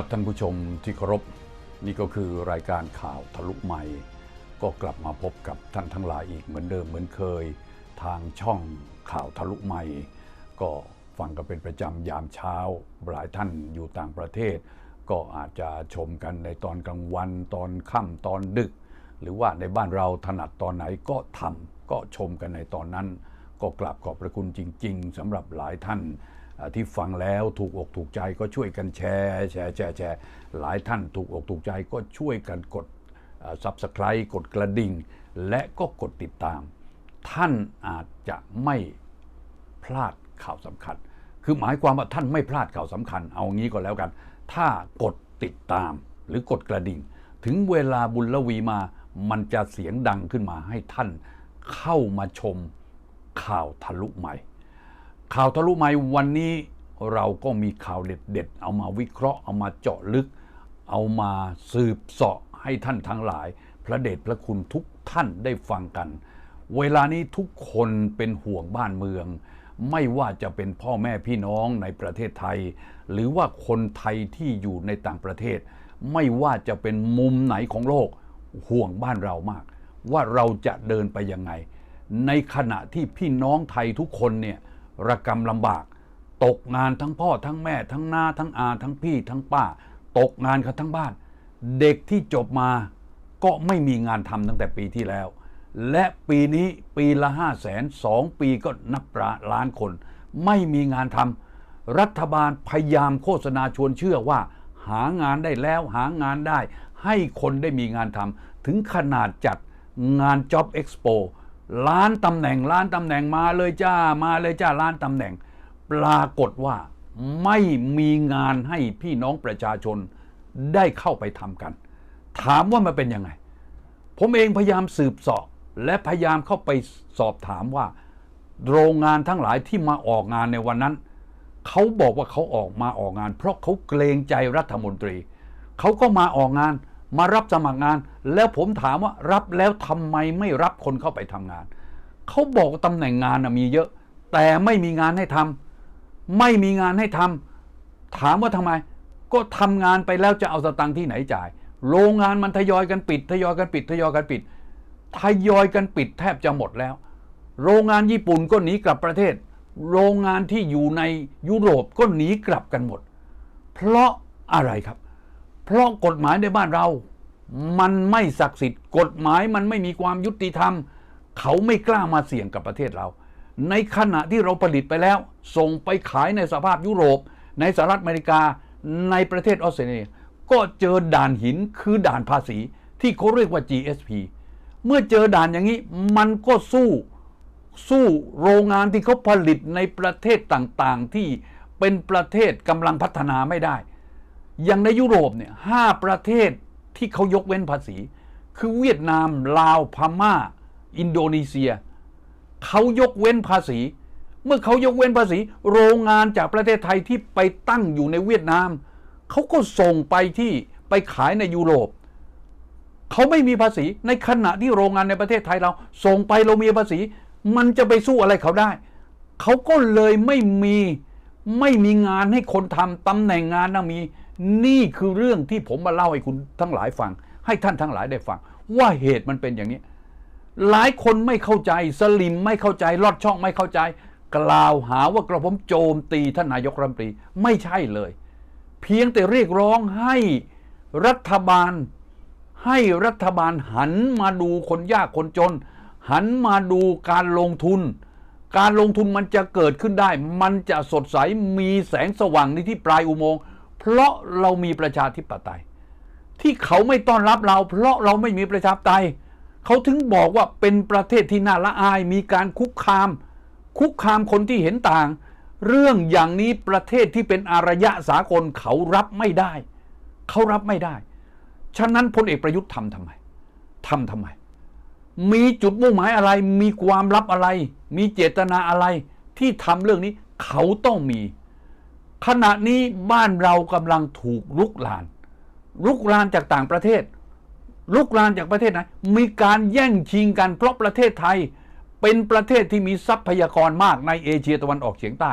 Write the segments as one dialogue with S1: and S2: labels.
S1: ครับท่านผู้ชมที่เคารพนี่ก็คือรายการข่าวทะลุใหม่ ก็กลับมาพบกับท่านทั้งหลายอีกเหมือนเดิมเหมือนเคย ทางช่องข่าวทะลุใหม่ ก็ฟังกันเป็นประจำยามเช้า หลายท่านอยู่ต่างประเทศ ก็อาจจะชมกันในตอนกลางวัน ตอนค่ำตอนดึก หรือว่าในบ้านเราถนัดตอนไหนก็ทำก็ชมกันในตอนนั้น ก็กราบขอบพระคุณจริง ๆสำหรับหลายท่าน ที่ฟังแล้วถูกอกถูกใจก็ช่วยกันแชร์แชร์แชร์แชร์หลายท่านถูกอกถูกใจก็ช่วยกันกดซับสไคร b e กดกระดิ่ง และก็กดติดตาม ท่านอาจจะไม่พลาดข่าวสำคัญ คือหมายความว่าท่านไม่พลาดข่าวสำคัญ เอางี้ก็แล้วกัน ถ้ากดติดตามหรือกดกระดิ่ง ถึงเวลาบุญละวีมามันจะเสียงดังขึ้นมาให้ท่านเข้ามาชมข่าวทะลุใหม่ ข่าวทะลุใหม่วันนี้เราก็มีข่าวเด็ดๆ เอามาวิเคราะห์ เอามาเจาะลึก เอามาสืบเสาะให้ท่านทั้งหลาย พระเดชพระคุณทุกท่านได้ฟังกัน เวลานี้ทุกคนเป็นห่วงบ้านเมือง ไม่ว่าจะเป็นพ่อแม่พี่น้องในประเทศไทย หรือว่าคนไทยที่อยู่ในต่างประเทศ ไม่ว่าจะเป็นมุมไหนของโลก ห่วงบ้านเรามาก ว่าเราจะเดินไปยังไง ในขณะที่พี่น้องไทยทุกคนเนี่ย ระกำลำบาก ตกงานทั้งพ่อทั้งแม่ ทั้งน้าทั้งอาทั้งพี่ทั้งป้า ตกงานกันทั้งบ้าน เด็กที่จบมาก็ไม่มีงานทำตั้งแต่ปีที่แล้ว และปีนี้ปีละห้าแสนสองปีก็นับล้านคน ไม่มีงานทำรัฐบาลพยายามโฆษณาชวนเชื่อว่า หางานได้แล้วหางานได้ ให้คนได้มีงานทำถึงขนาดจัดงาน Job Expo ล้านตำแหน่งล้านตำแหน่งมาเลยจ้ามาเลยจ้าล้านตำแหน่ง ปรากฏว่าไม่มีงานให้พี่น้องประชาชนได้เข้าไปทำกัน ถามว่ามันเป็นยังไง ผมเองพยายามสืบสาะและพยายามเข้าไปสอบถามว่า โรงงานทั้งหลายที่มาออกงานในวันนั้น เขาบอกว่าเขาออกมาออกงาน เพราะเขาเกรงใจรัฐมนตรี เขาก็มาออกงานมารับสมัครงาน แล้วผมถามว่ารับแล้วทำไมไม่รับคนเข้าไปทำงาน เขาบอกว่าตำแหน่งงานมีเยอะ แต่ไม่มีงานให้ทำไม่มีงานให้ทำถามว่าทำไม ก็ทำงานไปแล้วจะเอาสตังค์ที่ไหนจ่าย โรงงานมันทยอยกันปิด ทยอยกันปิด ทยอยกันปิด ทยอยกันปิดแทบจะหมดแล้ว โรงงานญี่ปุ่นก็หนีกลับประเทศ โรงงานที่อยู่ในยุโรปก็หนีกลับกันหมด เพราะอะไรครับ เพราะกฎหมายในบ้านเรา มันไม่ศักดิ์สิทธิ์กฎหมายมันไม่มีความยุติธรรม เขาไม่กล้ามาเสี่ยงกับประเทศเรา ในขณะที่เราผลิตไปแล้ว ส่งไปขายในสภาพยุโรป ในสหรัฐอเมริกา ในประเทศออสเตรเลียก็เจอด่านหินคือด่านภาษี ที่เขาเรียกว่า GSP เมื่อเจอด่านอย่างนี้มันก็สู้สู้โรงงานที่เขาผลิตในประเทศต่างๆ ที่เป็นประเทศกำลังพัฒนาไม่ได้ อย่างในยุโรปเนี่ยห้าประเทศ ที่เขายกเว้นภาษี คือเวียดนาม ลาวพม่า อินโดนีเซียเขายกเว้นภาษี เมื่อเขายกเว้นภาษี โรงงานจากประเทศไทยที่ไปตั้งอยู่ในเวียดนามเขาก็ส่งไปที่ไปขายในยุโรปเขาไม่มีภาษีในขณะที่โรงงานในประเทศไทยเรา ส่งไปเรามีภาษี มันจะไปสู้อะไรเขาได้ เขาก็เลยไม่มีไม่มีงานให้คนทำตำแหน่งงานนะมี นี่คือเรื่องที่ผมมาเล่าให้คุณทั้งหลายฟัง ให้ท่านทั้งหลายได้ฟัง ว่าเหตุมันเป็นอย่างนี้ หลายคนไม่เข้าใจสลิมไม่เข้าใจลอดช่องไม่เข้าใจ กล่าวหาว่ากระผมโจมตีท่านนายกรัฐมนตรีไม่ใช่เลย เพียงแต่เรียกร้องให้รัฐบาล ให้รัฐบาลหันมาดูคนยากคนจน หันมาดูการลงทุนการลงทุนมันจะเกิดขึ้นได้ มันจะสดใส มีแสงสว่างในที่ปลายอุโมงค์ เพราะเรามีประชาธิปไตย ที่เขาไม่ต้อนรับเรา เพราะเราไม่มีประชาธิปไตย เขาถึงบอกว่าเป็นประเทศที่น่าละอายมีการคุกคาม คุกคามคนที่เห็นต่าง เรื่องอย่างนี้ประเทศที่เป็นอารยะสากลเขารับไม่ได้ เขารับไม่ได้ ฉะนั้นพลเอกประยุทธ์ทำทำไมทำทำไม มีจุดมุ่งหมายอะไร มีความลับอะไร มีเจตนาอะไร ที่ทำเรื่องนี้เขาต้องมี ขณะนี้บ้านเรากำลังถูกลุกลาน ลุกลานจากต่างประเทศ ลุกลานจากประเทศไหนมีการแย่งชิงกันเพราะประเทศไทย เป็นประเทศที่มีทรัพยากรมากในเอเชียตะวันออกเฉียงใต้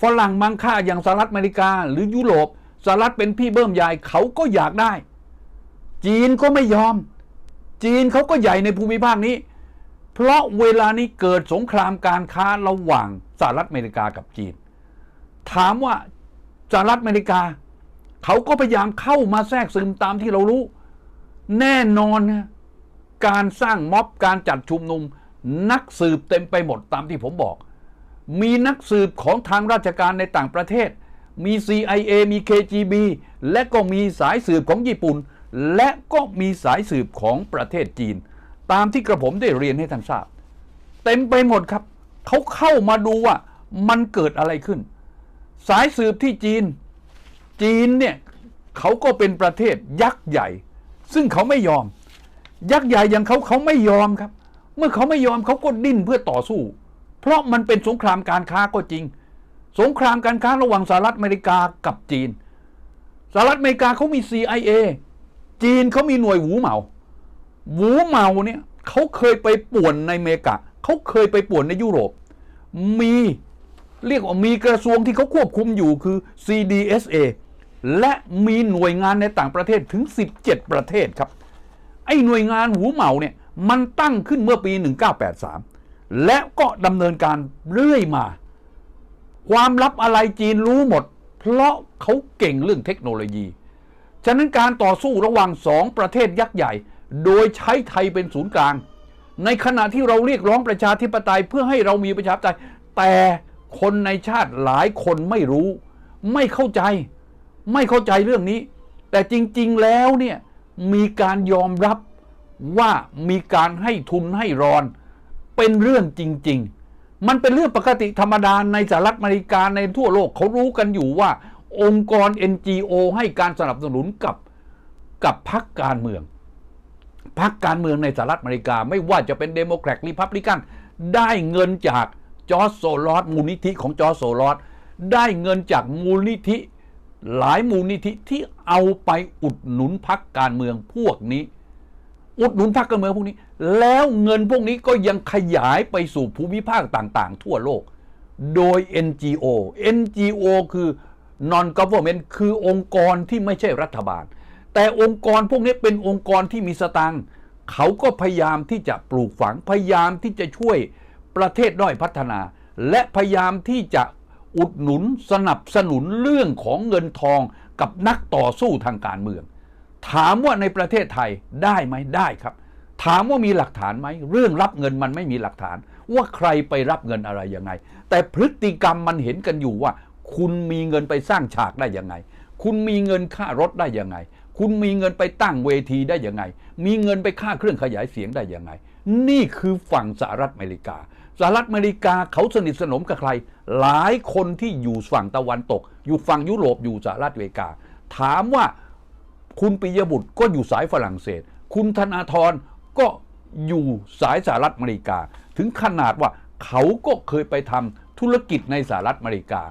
S1: ฝรั่งมังค่าอย่างสหรัฐอเมริกาหรือยุโรปสหรัฐเป็นพี่เบิ้มใหญ่เขาก็อยากได้ จีนก็ไม่ยอม จีนเขาก็ใหญ่ในภูมิภาคนี้ เพราะเวลานี้เกิดสงครามการค้าระหว่างสหรัฐอเมริกากับจีน ถามว่าสหรัฐอเมริกา เขาก็พยายามเข้ามาแทรกซึมตามที่เรารู้ แน่นอนนะการสร้างม็อบการจัดชุมนุม นักสืบเต็มไปหมดตามที่ผมบอก มีนักสืบของทางราชการในต่างประเทศ มี CIA มี KGB และก็มีสายสืบของญี่ปุ่น และก็มีสายสืบของประเทศจีน ตามที่กระผมได้เรียนให้ท่านทราบ เต็มไปหมดครับ เขาเข้ามาดูว่ามันเกิดอะไรขึ้น สายสืบที่จีน จีนเนี่ยเขาก็เป็นประเทศยักษ์ใหญ่ ซึ่งเขาไม่ยอม ยักษ์ใหญ่อย่างเขาเขาไม่ยอมครับ เมื่อเขาไม่ยอมเขาก็ดิ้นเพื่อต่อสู้ เพราะมันเป็นสงครามการค้าก็จริง สงครามการค้าระหว่างสหรัฐอเมริกากับจีนสหรัฐอเมริกาเขามี CIA จีนเขามีหน่วยหูเหมา หูเหมาเนี่ยเขาเคยไปป่วนในอเมริกาเขาเคยไปป่วนในยุโรป มี เรียกว่ามีกระทรวงที่เขาควบคุมอยู่คือ CDSA และมีหน่วยงานในต่างประเทศถึง 17 ประเทศครับ ไอ้หน่วยงานหูเหมาเนี่ยมันตั้งขึ้นเมื่อปี 1983 และก็ดำเนินการเรื่อยมา ความลับอะไรจีนรู้หมด เพราะเขาเก่งเรื่องเทคโนโลยี ฉะนั้นการต่อสู้ระหว่างสองประเทศยักษ์ใหญ่ โดยใช้ไทยเป็นศูนย์กลาง ในขณะที่เราเรียกร้องประชาธิปไตยเพื่อให้เรามีประชาธิปไตยแต่ คนในชาติหลายคนไม่รู้ ไม่เข้าใจ ไม่เข้าใจเรื่องนี้ แต่จริง ๆ แล้วเนี่ยมีการยอมรับว่ามีการให้ทุนให้รอน เป็นเรื่องจริง ๆ มันเป็นเรื่องปกติธรรมดาในสหรัฐอเมริกาในทั่วโลกเขารู้กันอยู่ว่า องค์กร NGO ให้การสนับสนุนกับกับพรรคการเมืองพรรคการเมืองในสหรัฐอเมริกา ไม่ว่าจะเป็นเดโมแครตรีพับลิกัน ได้เงินจาก จอร์จโซลอสมูลนิธิของจอร์จโซลอสได้เงินจากมูลนิธิ หลายมูลนิธิที่เอาไปอุดหนุนพรรคการเมืองพวกนี้ อุดหนุนพรรคการเมืองพวกนี้ แล้วเงินพวกนี้ก็ยังขยายไปสู่ภูมิภาคต่างๆ ทั่วโลก โดย NGO NGO คือ non government คือองค์กรที่ไม่ใช่รัฐบาล แต่องค์กรพวกนี้เป็นองค์กรที่มีสตังค์เขาก็พยายามที่จะปลูกฝังพยายามที่จะช่วย ประเทศด้อยพัฒนา และพยายามที่จะอุดหนุนสนับสนุนเรื่องของเงินทองกับนักต่อสู้ทางการเมือง ถามว่าในประเทศไทยได้ไหมได้ครับ ถามว่ามีหลักฐานไหม เรื่องรับเงินมันไม่มีหลักฐาน ว่าใครไปรับเงินอะไรยังไง แต่พฤติกรรมมันเห็นกันอยู่ว่า คุณมีเงินไปสร้างฉากได้ยังไง คุณมีเงินค่ารถได้ยังไง คุณมีเงินไปตั้งเวทีได้ยังไง มีเงินไปค่าเครื่องขยายเสียงได้ยังไง นี่คือฝั่งสหรัฐอเมริกา สหรัฐอเมริกาเขาสนิทสนมกับใคร หลายคนที่อยู่ฝั่งตะวันตก อยู่ฝั่งยุโรปอยู่สหรัฐอเมริกา ถามว่าคุณปิยบุตรก็อยู่สายฝรั่งเศส คุณธนาธรก็อยู่สายสหรัฐอเมริกา ถึงขนาดว่าเขาก็เคยไปทำธุรกิจในสหรัฐอเมริกา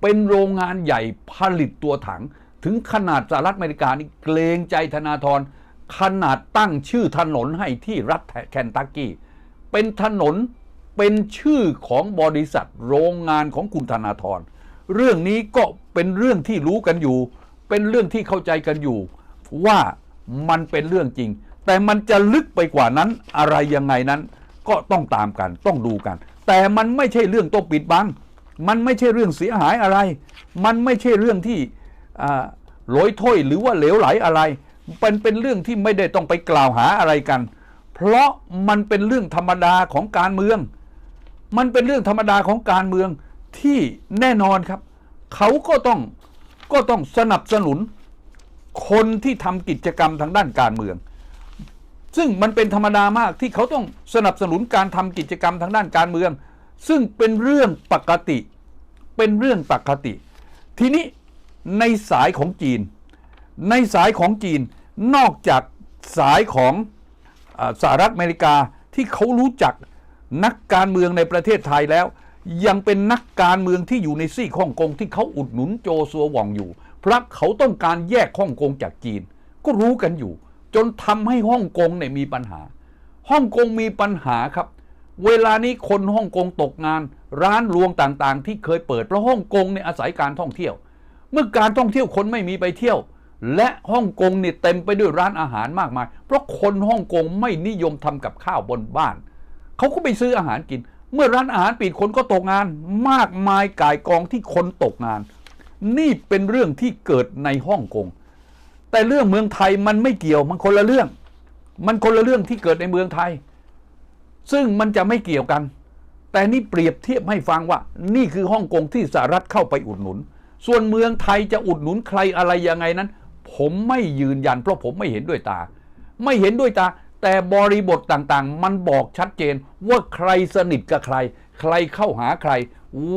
S1: เป็นโรงงานใหญ่ผลิตตัวถัง ถึงขนาดสหรัฐอเมริกานี่เกรงใจธนาธรขนาดตั้งชื่อถนนให้ที่รัฐแคนตักกี้ เป็นถนน เป็นชื่อของบริษัทโรงงานของคุณธนาธรเรื่องนี้ก็เป็นเรื่องที่รู้กันอยู่ เป็นเรื่องที่เข้าใจกันอยู่ ว่ามันเป็นเรื่องจริง แต่มันจะลึกไปกว่านั้นอะไรยังไงนั้น ก็ต้องตามกันต้องดูกัน แต่มันไม่ใช่เรื่องต้องปิดบังมันไม่ใช่เรื่องเสียหายอะไร มันไม่ใช่เรื่องที่ลอยถ้อยหรือว่าเหลวไหลอะไร เป็นเป็นเรื่องที่ไม่ได้ต้องไปกล่าวหาอะไรกัน เพราะมันเป็นเรื่องธรรมดาของการเมือง มันเป็นเรื่องธรรมดาของการเมืองที่แน่นอนครับ เขาก็ต้องก็ต้องสนับสนุนคนที่ทำกิจกรรมทางด้านการเมือง ซึ่งมันเป็นธรรมดามากที่เขาต้องสนับสนุนการทำกิจกรรมทางด้านการเมือง ซึ่งเป็นเรื่องปกติ เป็นเรื่องปกติ ทีนี้ในสายของจีน ในสายของจีนนอกจากสายของอสหรัฐอเมริกาที่เขารู้จัก นักการเมืองในประเทศไทยแล้ว ยังเป็นนักการเมืองที่อยู่ในซี่ฮ่องกงที่เขาอุดหนุนโจซัวหว่องอยู่ เพราะเขาต้องการแยกฮ่องกงจากจีน ก็รู้กันอยู่ จนทำให้ฮ่องกงเนี่ยมีปัญหาฮ่องกงมีปัญหาครับ เวลานี้คนฮ่องกงตกงาน ร้านรวงต่างๆ ที่เคยเปิดเพราะฮ่องกงเนี่ยอาศัยการท่องเที่ยว เมื่อการท่องเที่ยวคนไม่มีไปเที่ยว และฮ่องกงเนี่ยเต็มไปด้วยร้านอาหารมากมาย เพราะคนฮ่องกงไม่นิยมทำกับข้าวบนบ้าน เขาก็ไปซื้ออาหารกิน เมื่อร้านอาหารปิดคนก็ตกงาน มากมายก่ายกองที่คนตกงาน นี่เป็นเรื่องที่เกิดในฮ่องกงแต่เรื่องเมืองไทยมันไม่เกี่ยวมันคนละเรื่อง มันคนละเรื่องที่เกิดในเมืองไทย ซึ่งมันจะไม่เกี่ยวกัน แต่นี่เปรียบเทียบให้ฟังว่า นี่คือฮ่องกงที่สหรัฐเข้าไปอุดหนุน ส่วนเมืองไทยจะอุดหนุนใครอะไรยังไงนั้น ผมไม่ยืนยัน เพราะผมไม่เห็นด้วยตา ไม่เห็นด้วยตา แต่บริบทต่างๆ มันบอกชัดเจนว่าใครสนิทกับใคร ใครเข้าหาใคร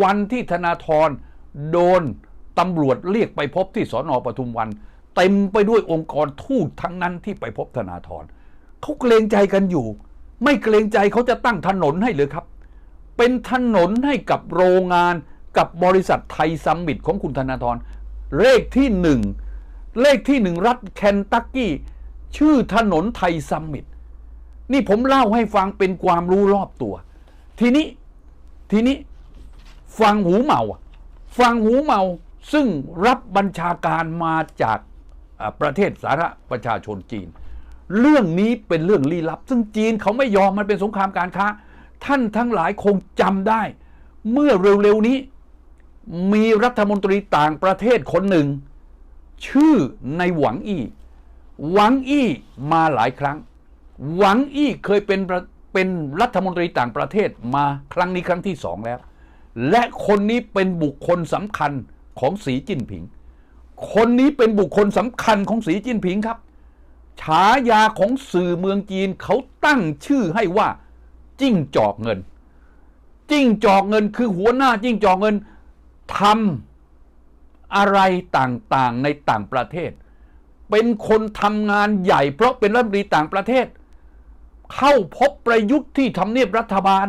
S1: วันที่ธนาธรโดนตำรวจเรียกไปพบที่สอนอปทุมวัน เต็มไปด้วยองค์กรทูตทั้งนั้นที่ไปพบธนาธรเขาเกรงใจกันอยู่ ไม่เกรงใจเขาจะตั้งถนนให้เลยครับ เป็นถนนให้กับโรงงานกับบริษัทไทยซัมมิตของคุณธนาธรเลขที่หนึ่งเลขที่หนึ่งรัฐเคนตักกี้ ชื่อถนนไทยซัมมิต นี่ผมเล่าให้ฟังเป็นความรู้รอบตัว ทีนี้ทีนี้ฟังหูเมาฟังหูเมาซึ่งรับบัญชาการมาจากประเทศสาธารณประชาชนจีน เรื่องนี้เป็นเรื่องลี้ลับ ซึ่งจีนเขาไม่ยอมมันเป็นสงครามการค้า ท่านทั้งหลายคงจำได้ เมื่อเร็วๆนี้มีรัฐมนตรีต่างประเทศคนหนึ่ง ชื่อในหวังอี้หวังอี้มาหลายครั้ง หวังอี้เคยเป็นเป็นรัฐมนตรีต่างประเทศมาครั้งนี้ครั้งที่สองแล้ว และคนนี้เป็นบุคคลสำคัญของสีจิ้นผิง คนนี้เป็นบุคคลสำคัญของสีจิ้นผิงครับ ฉายาของสื่อเมืองจีนเขาตั้งชื่อให้ว่า จิ้งจอกเงิน จิ้งจอกเงินคือหัวหน้าจิ้งจอกเงินทำอะไรต่างๆในต่างประเทศ เป็นคนทำงานใหญ่เพราะเป็นรัฐมนตรีต่างประเทศ เข้าพบประยุทธ์ที่ทำเนียบรัฐบาล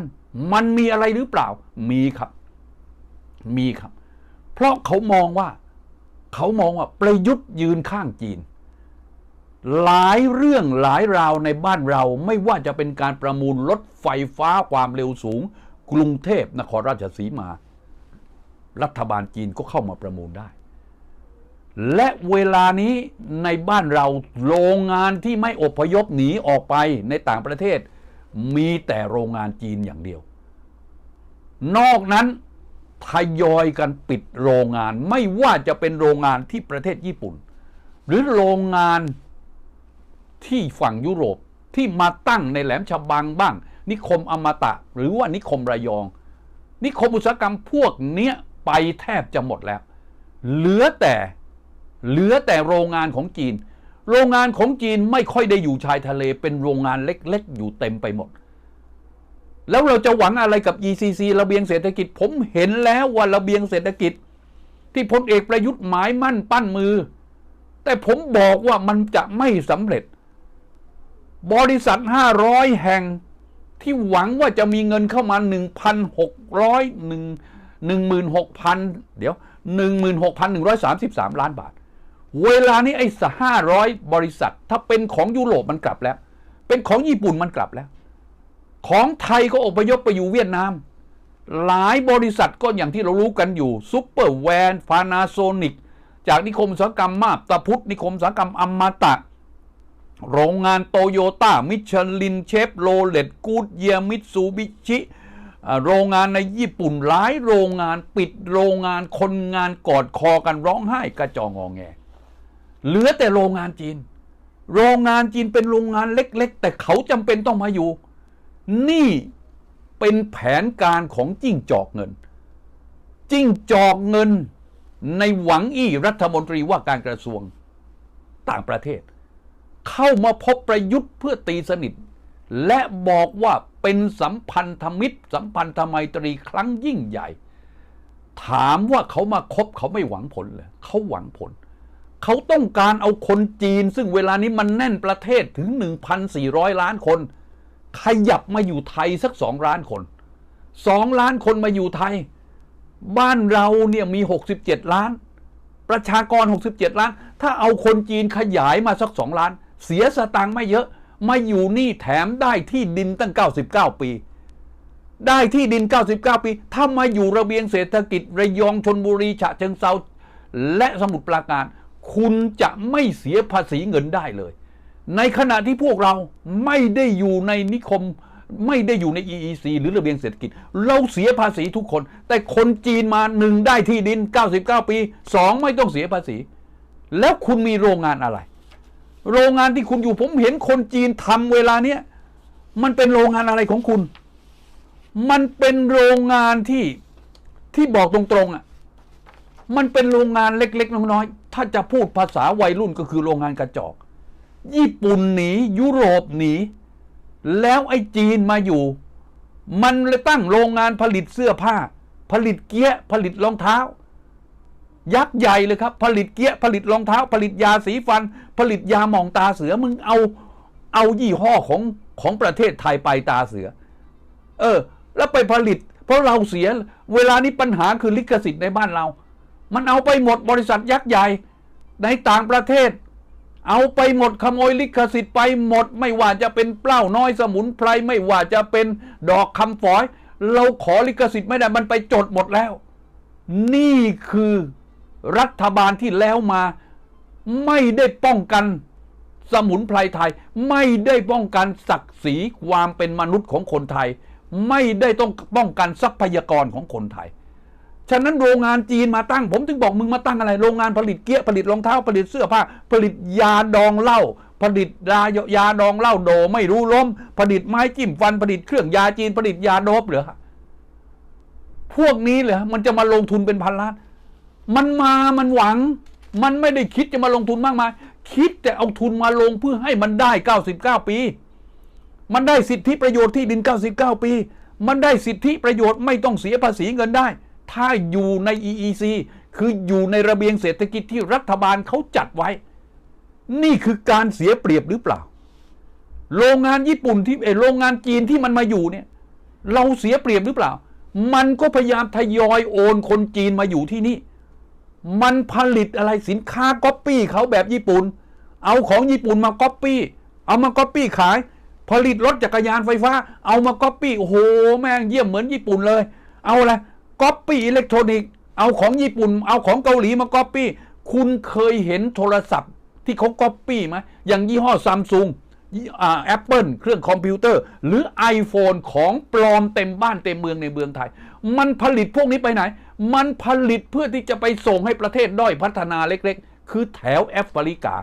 S1: มันมีอะไรหรือเปล่า มีครับ มีครับ เพราะเขามองว่า เขามองว่าประยุทธ์ยืนข้างจีน หลายเรื่องหลายราวในบ้านเราไม่ว่าจะเป็นการประมูลรถไฟฟ้าความเร็วสูง กรุงเทพนครราชสีมา รัฐบาลจีนก็เข้ามาประมูลได้ และเวลานี้ในบ้านเราโรงงานที่ไม่อพยพหนีออกไปในต่างประเทศ มีแต่โรงงานจีนอย่างเดียว นอกนั้นทยอยกันปิดโรงงานไม่ว่าจะเป็นโรงงานที่ประเทศญี่ปุ่น หรือโรงงานที่ฝั่งยุโรปที่มาตั้งในแหลมฉบังบ้าง นิคมอมตะ หรือว่านิคมระยอง นิคมอุตสาหกรรมพวกเนี้ยไปแทบจะหมดแล้ว เหลือแต่ เหลือแต่โรงงานของจีน โรงงานของจีนไม่ค่อยได้อยู่ชายทะเล เป็นโรงงานเล็กๆ อยู่เต็มไปหมด แล้วเราจะหวังอะไรกับ ECC ระเบียงเศรษฐกิจ ผมเห็นแล้วว่าระเบียงเศรษฐกิจ ที่พลเอกประยุทธ์หมายมั่นปั้นมือ แต่ผมบอกว่ามันจะไม่สำเร็จ บริษัท 500 แห่งที่หวังว่าจะมีเงินเข้ามา 1,600 16,000 เดี๋ยว 16,133 ล้านบาท เวลานี้ไอ้สห้าร้อยบริษัท ถ้าเป็นของยุโรปมันกลับแล้ว เป็นของญี่ปุ่นมันกลับแล้ว ของไทยก็อพยพไปอยู่เวียดนาม หลายบริษัทก็อย่างที่เรารู้กันอยู่ซุปเปอร์แวนฟานาโซนิกจากนิคมอุตสาหกรรมมาบตาพุทธนิคมอุตสาหกรรมอมตะ โรงงานโตโยต้ามิชลินเชฟโรเลตกูดเยียมิตซูบิชิโรงงานในญี่ปุ่นหลายโรงงานปิดโรงงานคนงานกอดคอกันร้องไห้กระจองงอแง เหลือแต่โรงงานจีน โรงงานจีนเป็นโรงงานเล็ก ๆ แต่เขาจำเป็นต้องมาอยู่ นี่เป็นแผนการของจิ้งจอกเงิน จิ้งจอกเงิน ในหวังอี้รัฐมนตรีว่าการกระทรวงต่างประเทศ เข้ามาพบประยุทธ์เพื่อตีสนิท และบอกว่าเป็นสัมพันธมิตร สัมพันธไมตรีครั้งยิ่งใหญ่ ถามว่าเขามาคบเขาไม่หวังผลเลยเขาหวังผล เขาต้องการเอาคนจีน ซึ่งเวลานี้มันแน่นประเทศถึง 1,400 ล้านคน ขยับมาอยู่ไทยสักสองล้านคนสองล้านคนมาอยู่ไทย บ้านเราเนี่ยมี 67 ล้าน ประชากร 67 ล้าน ถ้าเอาคนจีนขยายมาสักสองล้าน เสียสตางค์ไม่เยอะ มาอยู่นี่แถมได้ที่ดินตั้ง 99 ปี ได้ที่ดิน 99 ปี ถ้ามาอยู่ระเบียงเศรษฐกิจระยองชนบุรีฉะเชิงเซาและสมุทรปราการ คุณจะไม่เสียภาษีเงินได้เลย ในขณะที่พวกเราไม่ได้อยู่ในนิคม ไม่ได้อยู่ใน EEC หรือระเบียงเศรษฐกิจ เราเสียภาษีทุกคน แต่คนจีนมาหนึ่งได้ที่ดิน 99 ปีสองไม่ต้องเสียภาษี แล้วคุณมีโรงงานอะไร โรงงานที่คุณอยู่ผมเห็นคนจีนทำเวลาเนี้ยมันเป็นโรงงานอะไรของคุณ มันเป็นโรงงานที่ที่บอกตรงๆอะ มันเป็นโรงงานเล็ก ๆ น้อยๆถ้าจะพูดภาษาวัยรุ่นก็คือโรงงานกระจอก ญี่ปุ่นหนียุโรปหนี แล้วไอ้จีนมาอยู่ มันเลยตั้งโรงงานผลิตเสื้อผ้า ผลิตเกี้ยผลิตรองเท้า ยักษ์ใหญ่เลยครับ ผลิตเกี้ยผลิตรองเท้า ผลิตยาสีฟัน ผลิตยาหมองตาเสือมึงเอาเอายี่ห้อของของประเทศไทยไปตาเสือ เออ แล้วไปผลิต เพราะเราเสีย เวลานี้ปัญหาคือลิขสิทธิ์ในบ้านเรา มันเอาไปหมดบริษัทยักษ์ใหญ่ในต่างประเทศ เอาไปหมดขโมยลิขสิทธิ์ไปหมด ไม่ว่าจะเป็นเปล้าน้อยสมุนไพรไม่ว่าจะเป็นดอกคำฝอย เราขอลิขสิทธิ์ไม่ได้มันไปจดหมดแล้ว นี่คือรัฐบาลที่แล้วมา ไม่ได้ป้องกันสมุนไพรไทย ไม่ได้ป้องกันศักดิ์ศรีความเป็นมนุษย์ของคนไทย ไม่ได้ต้องป้องกันทรัพยากรของคนไทย ฉะนั้นโรงงานจีนมาตั้ง ผมถึงบอกมึงมาตั้งอะไร โรงงานผลิตเกี้ยผลิตรองเท้าผลิตเสื้อผ้า ผลิตยาดองเหล้าผลิตยายาดองเหล้าโดไม่รู้ล้ม ผลิตไม้จิ้มฟันผลิตเครื่องยาจีนผลิตยาโดบเหรอพวกนี้เหรอมันจะมาลงทุนเป็นพันล้าน มันมามันหวัง มันไม่ได้คิดจะมาลงทุนมากมาย คิดแต่เอาทุนมาลงเพื่อให้มันได้ 99 ปี มันได้สิทธิประโยชน์ที่ดิน 99 ปี มันได้สิทธิประโยชน์ไม่ต้องเสียภาษีเงินได้ ถ้าอยู่ใน EEC คืออยู่ในระเบียงเศรษฐกิจที่รัฐบาลเขาจัดไว้ นี่คือการเสียเปรียบหรือเปล่า โรงงานญี่ปุ่นที่เอโรงงานจีนที่มันมาอยู่เนี่ย เราเสียเปรียบหรือเปล่า มันก็พยายามทยอยโอนคนจีนมาอยู่ที่นี่ มันผลิตอะไรสินค้าก๊อปปี้เขาแบบญี่ปุ่น เอาของญี่ปุ่นมาก๊อปปี้ เอามาก๊อปปี้ขาย ผลิตรถจักรยานไฟฟ้า เอามาก๊อปปี้ โอ้โห แม่งเยี่ยมเหมือนญี่ปุ่นเลย เอาอะไร ก๊อปปี้อิเล็กทรอนิกส์เอาของญี่ปุ่น เอาของเกาหลีมาก๊อปปี้คุณเคยเห็นโทรศัพท์ที่เขาก๊อปปี้ไหมอย่างยี่ห้อซัมซุงแอปเปิลเครื่องคอมพิวเตอร์ หรือ iPhone ของปลอมเต็มบ้านเต็มเมืองในเมืองไทย มันผลิตพวกนี้ไปไหน มันผลิตเพื่อที่จะไปส่งให้ประเทศด้อยพัฒนาเล็กๆ คือแถวแอฟริกา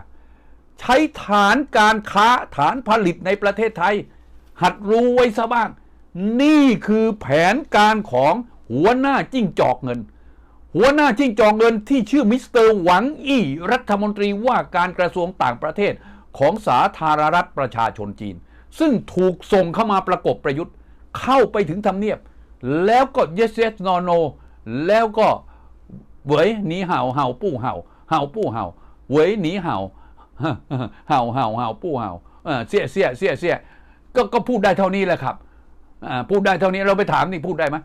S1: ใช้ฐานการค้าฐานผลิตในประเทศไทย หัดรู้ไว้ซะบ้าง นี่คือแผนการของ หัวหน้าจิ้งจอกเงิน หัวหน้าจิ้งจอกเงินที่ชื่อมิสเตอร์หวังอี้รัฐมนตรีว่าการกระทรวงต่างประเทศของสาธารณรัฐประชาชนจีน ซึ่งถูกส่งเข้ามาประกบประยุทธ์ เข้าไปถึงทำเนียบ แล้วก็ yes yes no no แล้วก็เหวยหนีเห่าเห่าปู้เห่าเห่าปู้เห่าเหวยหนีเห่าเห่าเห่าเห่าปู้เห่าเสียเสียเสียเสียก็ก็พูดได้เท่านี้แหละครับพูดได้เท่านี้เราไปถามนี่พูดได้ไหม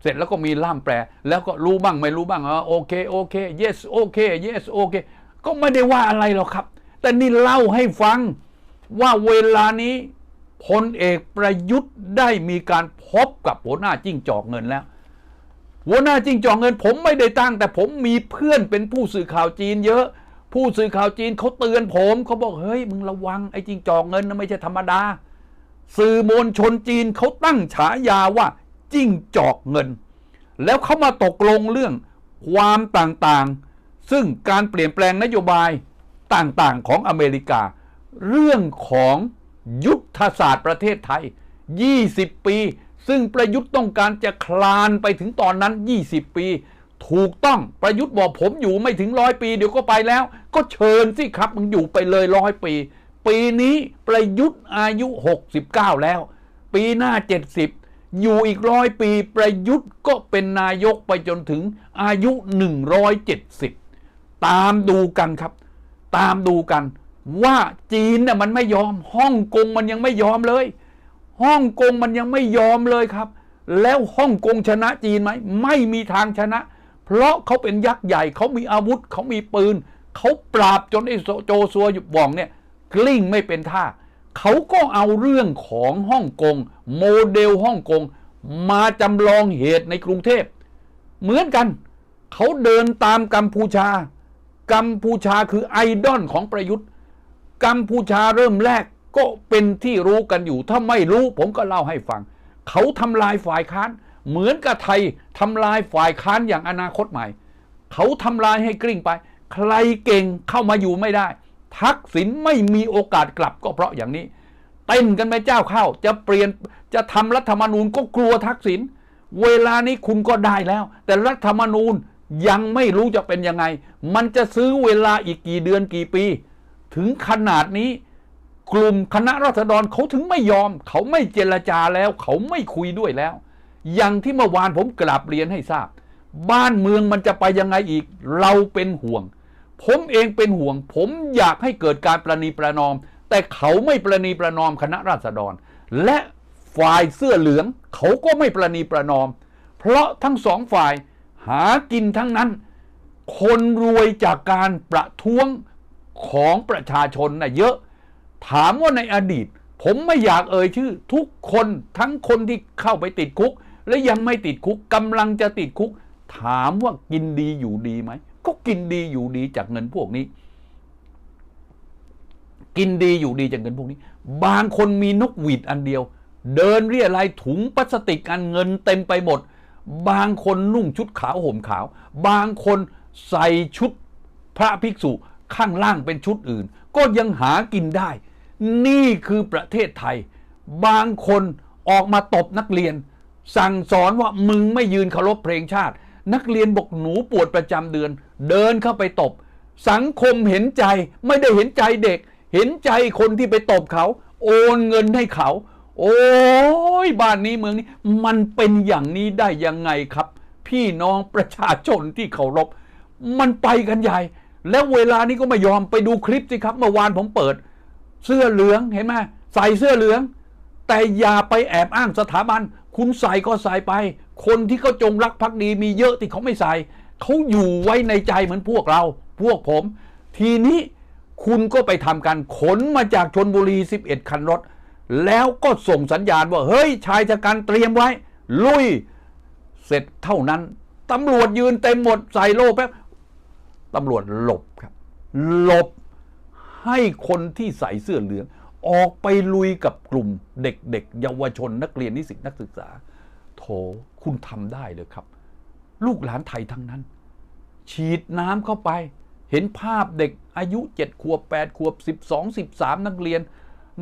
S1: เสร็จแล้วก็มีล่ามแปล แล้วก็รู้บ้างไม่รู้บ้างอ๋อโอเคโอเค yes โอเค yes โอเค ก็ไม่ได้ว่าอะไรหรอกครับ แต่นี่เล่าให้ฟังว่าเวลานี้พลเอกประยุทธ์ได้มีการพบกับหัวหน้าจิ้งจอกเงินแล้ว หัวหน้าจิ้งจอกเงิน ผมไม่ได้ตั้ง แต่ผมมีเพื่อนเป็นผู้สื่อข่าวจีนเยอะ ผู้สื่อข่าวจีนเขาเตือนผมเขาบอกเฮ้ยมึงระวังไอ้จิ้งจอกเงินนะไม่ใช่ธรรมดา สื่อมวลชนจีนเขาตั้งฉายาว่า จิ้งจอกเงิน แล้วเขามาตกลงเรื่องความต่างๆ ซึ่งการเปลี่ยนแปลงนโยบายต่างๆของอเมริกา เรื่องของยุทธศาสตร์ประเทศไทย 20 ปี ซึ่งประยุทธ์ต้องการจะคลานไปถึงตอนนั้น 20 ปี ถูกต้องประยุทธ์บอกผมอยู่ไม่ถึงร้อยปี เดี๋ยวก็ไปแล้ว ก็เชิญสิครับมึงอยู่ไปเลยร้อยปี ปีนี้ประยุทธ์อายุ 69 แล้ว ปีหน้า 70 อยู่อีกร้อยปีประยุทธ์ก็เป็นนายกไปจนถึงอายุ 170 ตามดูกันครับ ตามดูกันว่าจีนน่ะมันไม่ยอมฮ่องกงมันยังไม่ยอมเลยฮ่องกงมันยังไม่ยอมเลยครับ แล้วฮ่องกงชนะจีนไหมไม่มีทางชนะ เพราะเขาเป็นยักษ์ใหญ่เขามีอาวุธเขามีปืนเขาปราบจนไอ้โจซัวหยุดบ่องเนี่ยกลิ้งไม่เป็นท่า เขาก็เอาเรื่องของฮ่องกงโมเดลฮ่องกงมาจำลองเหตุในกรุงเทพ เหมือนกัน เขาเดินตามกัมพูชา กัมพูชาคือไอดอลของประยุทธ์ กัมพูชาเริ่มแรกก็เป็นที่รู้กันอยู่ ถ้าไม่รู้ผมก็เล่าให้ฟัง เขาทำลายฝ่ายค้าน เหมือนกับไทยทำลายฝ่ายค้านอย่างอนาคตใหม่ เขาทำลายให้กลิ้งไป ใครเก่งเข้ามาอยู่ไม่ได้ ทักษิณไม่มีโอกาสกลับก็เพราะอย่างนี้ เต้นกันไปเจ้าเข้า จะเปลี่ยนจะทำรัฐธรรมนูญก็กลัวทักษิณเวลานี้คุณก็ได้แล้ว แต่รัฐธรรมนูญยังไม่รู้จะเป็นยังไง มันจะซื้อเวลาอีกกี่เดือนกี่ปี ถึงขนาดนี้ กลุ่มคณะรัษฎรเขาถึงไม่ยอม เขาไม่เจรจาแล้ว เขาไม่คุยด้วยแล้ว อย่างที่เมื่อวานผมกราบเรียนให้ทราบ บ้านเมืองมันจะไปยังไงอีก เราเป็นห่วง ผมเองเป็นห่วง ผมอยากให้เกิดการประนีประนอม แต่เขาไม่ประนีประนอมคณะราษฎร และฝ่ายเสื้อเหลือง เขาก็ไม่ประนีประนอม เพราะทั้งสองฝ่ายหากินทั้งนั้น คนรวยจากการประท้วงของประชาชนน่ะเยอะ ถามว่าในอดีต ผมไม่อยากเอ่ยชื่อ ทุกคนทั้งคนที่เข้าไปติดคุก และยังไม่ติดคุกกำลังจะติดคุก ถามว่ากินดีอยู่ดีไหม ก็กินดีอยู่ดีจากเงินพวกนี้ กินดีอยู่ดีจากเงินพวกนี้ บางคนมีนกหวีดอันเดียว เดินเรียรายถุงพลาสติกอันเงินเต็มไปหมด บางคนนุ่งชุดขาวห่มขาว บางคนใส่ชุดพระภิกษุข้างล่างเป็นชุดอื่น ก็ยังหากินได้ นี่คือประเทศไทย บางคนออกมาตบนักเรียน สั่งสอนว่ามึงไม่ยืนเคารพเพลงชาติ นักเรียนบอกหนูปวดประจำเดือน เดินเข้าไปตบ สังคมเห็นใจไม่ได้เห็นใจเด็ก เห็นใจคนที่ไปตบเขา โอนเงินให้เขา โอ้ยบ้านนี้เมืองนี้ มันเป็นอย่างนี้ได้ยังไงครับ พี่น้องประชาชนที่เคารพมันไปกันใหญ่ แล้วเวลานี้ก็ไม่ยอมไปดูคลิปสิครับเมื่อวานผมเปิด เสื้อเหลืองเห็นไหมใส่เสื้อเหลือง แต่อย่าไปแอบอ้างสถาบัน คุณใส่ก็ใส่ไป คนที่เขาจงรักภักดีมีเยอะที่เขาไม่ใส่เขาอยู่ไว้ในใจเหมือนพวกเรา พวกผม ทีนี้คุณก็ไปทำกันขนมาจากชนบุรี 11 คันรถ แล้วก็ส่งสัญญาณว่า เฮ้ย ชายชะกันเตรียมไว้ ลุย เสร็จเท่านั้นตำรวจยืนเต็มหมดใส่โล่แป๊บตำรวจหลบครับ หลบให้คนที่ใส่เสื้อเหลือง ออกไปลุยกับกลุ่มเด็กๆเยาวชนนักเรียนนิสิตนักศึกษา โถ คุณทำได้เลยครับ ลูกหลานไทยทั้งนั้น ฉีดน้ำเข้าไป เห็นภาพเด็กอายุ7ขวบ8ขวบ12 13นักเรียน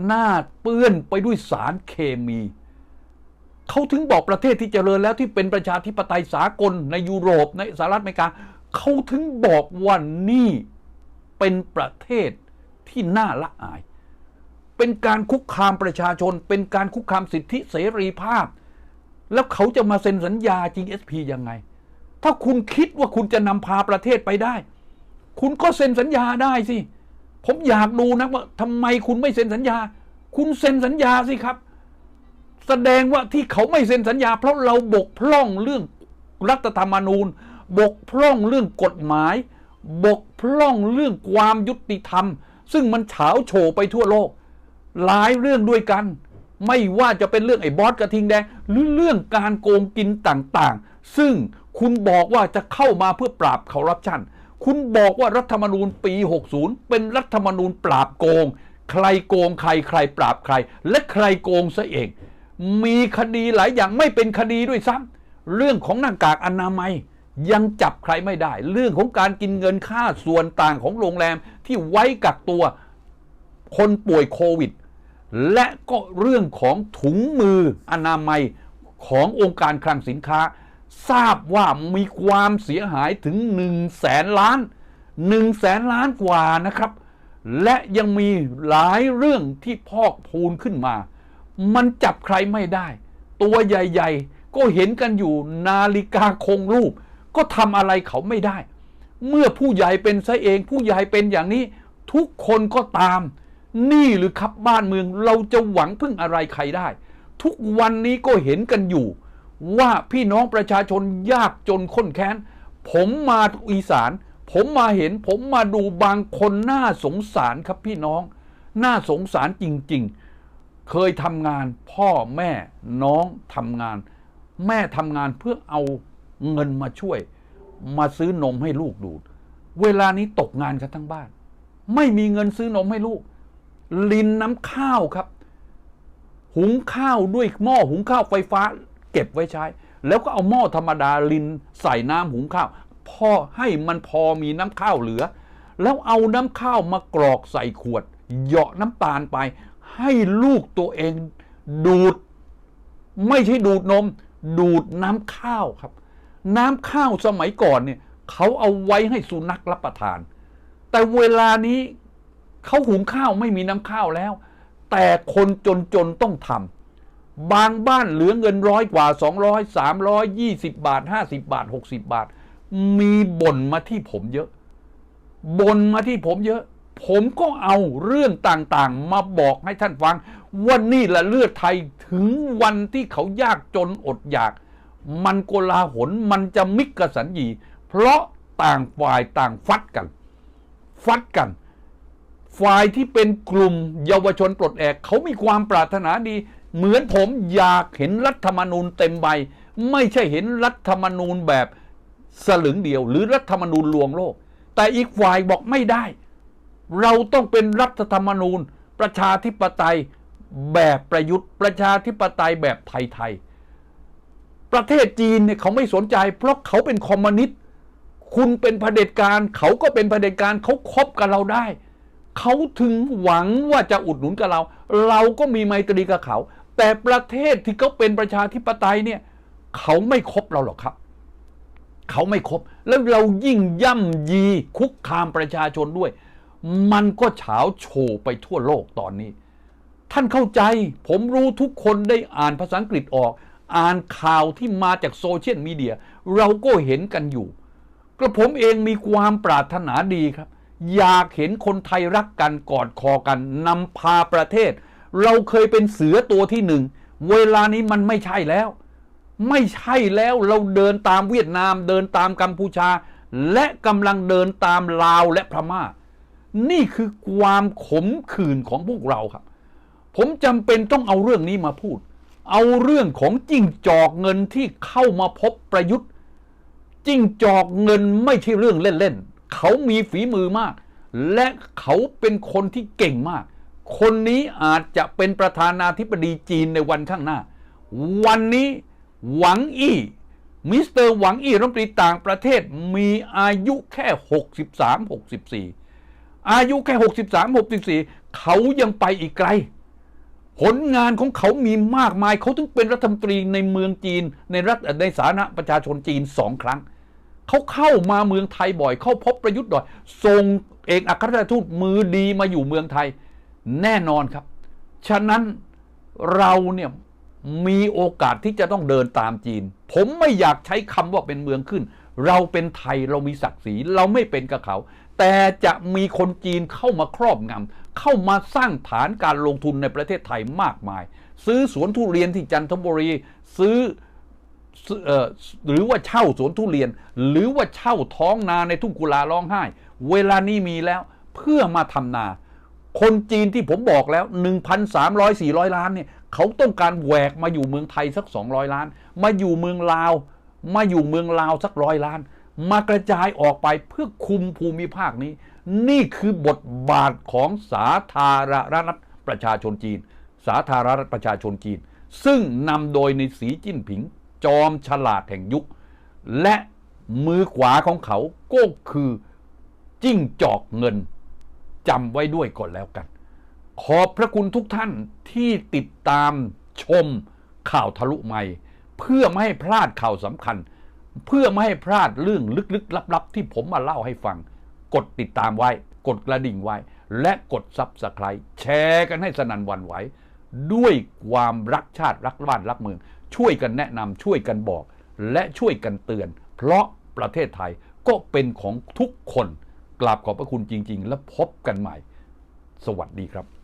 S1: หน้าเปื้อนไปด้วยสารเคมีเขาถึงบอกประเทศที่เจริญแล้วที่เป็นประชาธิปไตยสากลในยุโรปในสหรัฐอเมริกาเขาถึงบอกว่านี่เป็นประเทศที่น่าละอาย เป็นการคุกคามประชาชน เป็นการคุกคามสิทธิเสรีภาพ แล้วเขาจะมาเซ็นสัญญา GSP ยังไง ถ้าคุณคิดว่าคุณจะนำพาประเทศไปได้ คุณก็เซ็นสัญญาได้สิ ผมอยากดูนะว่าทำไมคุณไม่เซ็นสัญญา คุณเซ็นสัญญาสิครับ แสดงว่าที่เขาไม่เซ็นสัญญา เพราะเราบกพร่องเรื่องรัฐธรรมนูญ บกพร่องเรื่องกฎหมาย บกพร่องเรื่องความยุติธรรม ซึ่งมันเฉาโฉไปทั่วโลก หลายเรื่องด้วยกัน ไม่ว่าจะเป็นเรื่องไอ้บอสกระทิงแดงหรือเรื่องการโกงกินต่างๆ ซึ่งคุณบอกว่าจะเข้ามาเพื่อปราบคอร์รัปชันคุณบอกว่ารัฐธรรมนูญปี 60 เป็นรัฐธรรมนูญปราบโกง ใครโกงใครใครปราบใคร และใครโกงซะเอง มีคดีหลายอย่างไม่เป็นคดีด้วยซ้ำเรื่องของหน้ากากอนามัยยังจับใครไม่ได้ เรื่องของการกินเงินค่าส่วนต่างของโรงแรมที่ไว้กักตัว คนป่วยโควิด และก็เรื่องของถุงมืออนามัยขององค์การคลังสินค้า ทราบว่ามีความเสียหายถึง1นึ่งแสนล้าน1นึ่งแสนล้านกว่านะครับ และยังมีหลายเรื่องที่พอกพูนขึ้นมา มันจับใครไม่ได้ ตัวใหญ่ๆ ก็เห็นกันอยู่นาฬิกาคงรูป ก็ทำอะไรเขาไม่ได้ เมื่อผู้ใหญ่เป็นซะเองผู้ใหญ่เป็นอย่างนี้ ทุกคนก็ตาม นี่หรือครับบ้านเมืองเราจะหวังพึ่งอะไรใครได้ ทุกวันนี้ก็เห็นกันอยู่ ว่าพี่น้องประชาชนยากจนข้นแค้น ผมมาอีสาน ผมมาเห็น ผมมาดูบางคนน่าสงสารครับพี่น้อง น่าสงสารจริง ๆ เคยทำงานพ่อแม่น้องทำงาน แม่ทำงานเพื่อเอาเงินมาช่วย มาซื้อนมให้ลูกดูด เวลานี้ตกงานกันทั้งบ้าน ไม่มีเงินซื้อนมให้ลูก ลินน้ำข้าวครับ หุงข้าวด้วยหม้อหุงข้าวไฟฟ้า เก็บไว้ใช้ แล้วก็เอาหม้อธรรมดาลินใส่น้ำหุงข้าว พอให้มันพอมีน้ำข้าวเหลือ แล้วเอาน้ำข้าวมากรอกใส่ขวด เหยาะน้ำตาลไป ให้ลูกตัวเองดูด ไม่ใช่ดูดนม ดูดน้ำข้าวครับ น้ำข้าวสมัยก่อนเนี่ยเขาเอาไว้ให้สุนัขรับประทาน แต่เวลานี้ เขาหุงข้าวไม่มีน้ำข้าวแล้ว แต่คนจนๆต้องทำบางบ้านเหลือเงินร้อยกว่า 200 300 20 บาท 50 บาท 60 บาท มีบ่นมาที่ผมเยอะบ่นมาที่ผมเยอะ ผมก็เอาเรื่องต่างๆ มาบอกให้ท่านฟัง ว่านี่แหละเลือดไทยถึงวันที่เขายากจนอดอยาก มันโกลาหลมันจะมิกกสันยีเพราะต่างฝ่ายต่างฟัดกัน ฟัดกัน ฝ่ายที่เป็นกลุ่มเยาวชนปลดแอกเขามีความปรารถนาดี เหมือนผมอยากเห็นรัฐธรรมนูญเต็มใบ ไม่ใช่เห็นรัฐธรรมนูญแบบสลึงเดียว หรือรัฐธรรมนูญลวงโลก แต่อีกฝ่ายบอกไม่ได้ เราต้องเป็นรัฐธรรมนูญ ประชาธิปไตยแบบประยุทธ์ ประชาธิปไตยแบบไทยๆประเทศจีนเนี่ยเขาไม่สนใจ เพราะเขาเป็นคอมมิวนิสต์คุณเป็นเผด็จการ เขาก็เป็นเผด็จการเขาคบกับเราได้ เขาถึงหวังว่าจะอุดหนุนกับเรา เราก็มีไมตรีกับเขา แต่ประเทศที่เขาเป็นประชาธิปไตยเนี่ยเขาไม่คบเราหรอกครับ เขาไม่คบ แล้วเรายิ่งย่ำยีคุกคามประชาชนด้วย มันก็เฉาโชว์ไปทั่วโลกตอนนี้ ท่านเข้าใจผมรู้ทุกคนได้อ่านภาษาอังกฤษออก อ่านข่าวที่มาจากโซเชียลมีเดีย เราก็เห็นกันอยู่กระผมเองมีความปรารถนาดีครับ อยากเห็นคนไทยรักกันกอดคอกันนำพาประเทศ เราเคยเป็นเสือตัวที่หนึ่ง เวลานี้มันไม่ใช่แล้ว ไม่ใช่แล้วเราเดินตามเวียดนาม เดินตามกัมพูชา และกำลังเดินตามลาวและพม่า นี่คือความขมขื่นของพวกเราครับ ผมจำเป็นต้องเอาเรื่องนี้มาพูด เอาเรื่องของจิ้งจอกเงินที่เข้ามาพบประยุทธ์จิ้งจอกเงินไม่ใช่เรื่องเล่นๆ เขามีฝีมือมาก และเขาเป็นคนที่เก่งมาก คนนี้อาจจะเป็นประธานาธิบดีจีนในวันข้างหน้า วันนี้หวังอี้มิสเตอร์หวังอี้รัฐมนตรีต่างประเทศมีอายุแค่ 63 64 อายุแค่ 63 64 เขายังไปอีกไกล ผลงานของเขามีมากมาย เขาถึงเป็นรัฐมนตรีในเมืองจีน ในรัฐในสาธารณประชาชนจีนสองครั้ง เขาเข้ามาเมืองไทยบ่อย เข้าพบประยุทธ์บ่อยส่งเอกอัครราชทูตมือดีมาอยู่เมืองไทย แน่นอนครับ ฉะนั้นเราเนี่ยมีโอกาสที่จะต้องเดินตามจีน ผมไม่อยากใช้คำว่าเป็นเมืองขึ้น เราเป็นไทยเรามีศักดิ์ศรีเราไม่เป็นกับเขา แต่จะมีคนจีนเข้ามาครอบงำเข้ามาสร้างฐานการลงทุนในประเทศไทยมากมาย ซื้อสวนทุเรียนที่จันทบุรี ซื้อเอ่อ หรือว่าเช่าสวนทุเรียน หรือว่าเช่าท้องนาในทุ่งกุลาร้องไห้ เวลานี้มีแล้วเพื่อมาทำนา คนจีนที่ผมบอกแล้ว 1,300 400 ล้านเนี่ยเขาต้องการแหวกมาอยู่เมืองไทยสัก 200 ล้าน มาอยู่เมืองลาว มาอยู่เมืองลาวสักร้อยล้าน มากระจายออกไปเพื่อคุมภูมิภาคนี้ นี่คือบทบาทของสาธารณรัฐประชาชนจีน สาธารณรัฐประชาชนจีน ซึ่งนำโดยในสีจิ้นผิง จอมฉลาดแห่งยุค และมือขวาของเขาก็คือจิ้งจอกเงินจำไว้ด้วยก่อนแล้วกัน ขอบพระคุณทุกท่านที่ติดตามชมข่าวทะลุไม่ เพื่อไม่ให้พลาดข่าวสำคัญ เพื่อไม่ให้พลาดเรื่องลึกๆ ลับ ๆ ที่ผมมาเล่าให้ฟัง กดติดตามไว้ กดกระดิ่งไว้ และกดซับสไครต์แชร์กันให้สนันวันไหว ด้วยความรักชาติรักบ้านรักเมือง ช่วยกันแนะนำช่วยกันบอก และช่วยกันเตือน เพราะประเทศไทยก็เป็นของทุกคนกราบขอบพระคุณจริง ๆ และพบกันใหม่ สวัสดีครับ